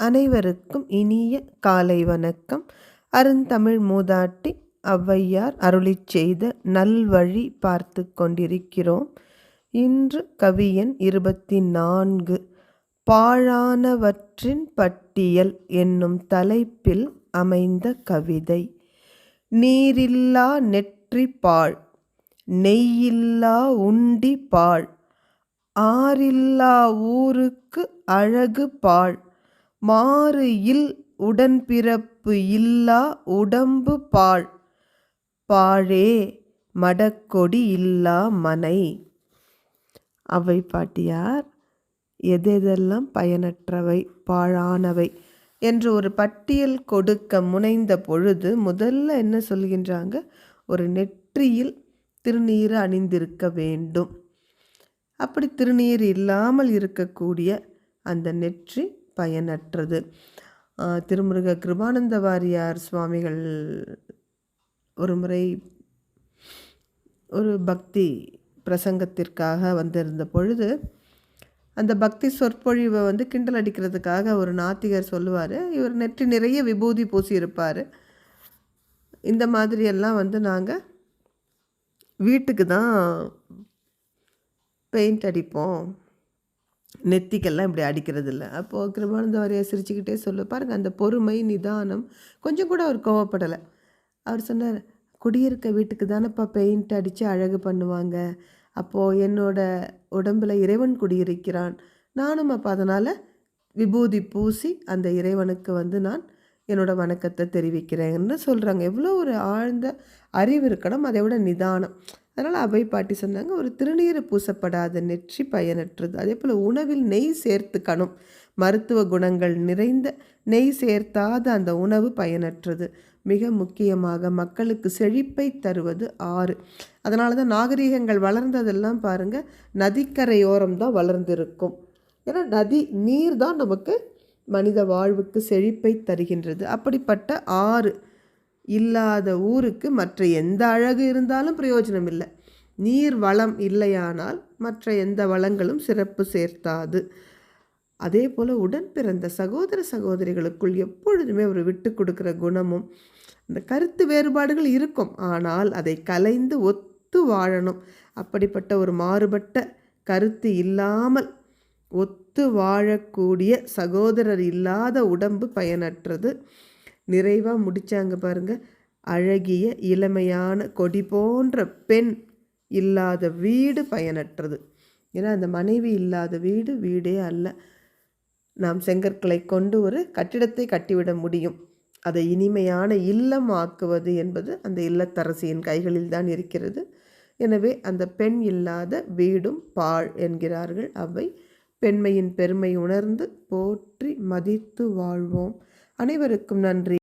அனைவருக்கும் இனிய காலை வணக்கம். அருந்தமிழ் மூதாட்டி ஔவையார் அருளிச் செய்த நல்வழி பார்த்து கொண்டிருக்கிறோம். இன்று கவியன் இருபத்தி நான்கு பாழானவற்றின் பட்டியல் என்னும் தலைப்பில் அமைந்த கவிதை. நீரில்லா நெற்றி பாழ் நெய்யில்லா உண்டி பாழ் ஆறில்லா ஊருக்கு அழகு பாழ். மாறு இல் உடன்பிறப்பு இல்லா உடம்பு பாழ். பாழே மடக்கொடி இல்லா மனை. அவை பாட்டியார் எதெதெல்லாம் பயனற்றவை பாழானவை என்று ஒரு பட்டியல் கொடுக்க முனைந்த பொழுது முதல்ல என்ன சொல்கின்றாங்க? ஒரு நெற்றியில் திருநீர் அணிந்திருக்க வேண்டும். அப்படி திருநீர் இல்லாமல் இருக்கக்கூடிய அந்த நெற்றி பயனற்றது. திருமுருக கிருபானந்த வாரியார் சுவாமிகள் ஒரு முறை ஒரு பக்தி பிரசங்கத்திற்காக வந்திருந்த பொழுது அந்த பக்தி சொற்பொழிவை வந்து கிண்டல் அடிக்கிறதுக்காக ஒரு நாத்திகர் சொல்லுவார். இவர் நெற்றி நிறைய விபூதி பூசியிருப்பார். இந்த மாதிரியெல்லாம் வந்து நாங்கள் வீட்டுக்கு தான் பெயிண்ட் அடிப்போம். நெத்திக்கெல்லாம் இப்படி அடிக்கிறது இல்லை அப்போது கிருபானந்த வாரியை சிரிச்சுக்கிட்டே சொல்லு பாருங்கள் அந்த பொறுமை நிதானம் கொஞ்சம் கூட அவர் கோவப்படலை. அவர் சொன்னார் குடியிருக்க வீட்டுக்கு தானேப்பா பெயிண்ட் அடித்து அழகு பண்ணுவாங்க. அப்போது என்னோட உடம்பில் இறைவன் குடியிருக்கிறான். நானும் அப்போ அதனால் விபூதி பூசி அந்த இறைவனுக்கு வந்து நான் என்னோடய வணக்கத்தை தெரிவிக்கிறேன்னு சொல்கிறாங்க எவ்வளோ ஒரு ஆழ்ந்த அறிவு இருக்கணும். அதை விட நிதானம். அதனால் அவை பாட்டி சொன்னாங்க ஒரு திருநீர் பூசப்படாத நெற்றி பயனற்றது. அதே போல் உணவில் நெய் சேர்த்துக்கணும். மருத்துவ குணங்கள் நிறைந்த நெய் சேர்த்தாத அந்த உணவு பயனற்றது. மிக முக்கியமாக மக்களுக்கு செழிப்பை தருவது ஆறு. அதனால தான் நாகரீகங்கள் வளர்ந்ததெல்லாம் பாருங்கள் நதிக்கரையோரம் தான் வளர்ந்திருக்கும். ஏன்னா நதி நீர் தான் நமக்கு மனித வாழ்வுக்கு செழிப்பை தருகின்றது. அப்படிப்பட்ட ஆறு. இல்லாத ஊருக்கு மற்ற எந்த அழகு இருந்தாலும் பிரயோஜனம் இல்லை நீர் வளம் இல்லையானால் மற்ற எந்த வளங்களும் சிறப்பு சேர்த்தாது. அதே போல் உடன் பிறந்த சகோதர சகோதரிகளுக்குள் எப்பொழுதுமே ஒரு விட்டு கொடுக்குற குணமும் அந்த கருத்து வேறுபாடுகள் இருக்கும். ஆனால் அதை கலைந்து ஒத்து வாழணும். அப்படிப்பட்ட ஒரு மாறுபட்ட கருத்து இல்லாமல் ஒத்து வாழக்கூடிய சகோதரர் இல்லாத உடம்பு பயனற்றது. நிறைவாக முடித்தாங்க பாருங்க. அழகிய இளமையான கொடி போன்ற பெண் இல்லாத வீடு பயனற்றது. ஏன்னா அந்த மனைவி இல்லாத வீடு வீடே அல்ல. நாம் செங்கற்களை கொண்டு ஒரு கட்டிடத்தை கட்டிவிட முடியும். அதை இனிமையான இல்லம் ஆக்குவது என்பது அந்த இல்லத்தரசியின் கைகளில் தான் இருக்கிறது. எனவே அந்த பெண் இல்லாத வீடும் பாழ் என்கிறார்கள். அவை பெண்மையின் பெருமை உணர்ந்து போற்றி மதித்து வாழ்வோம். அனைவருக்கும் நன்றி.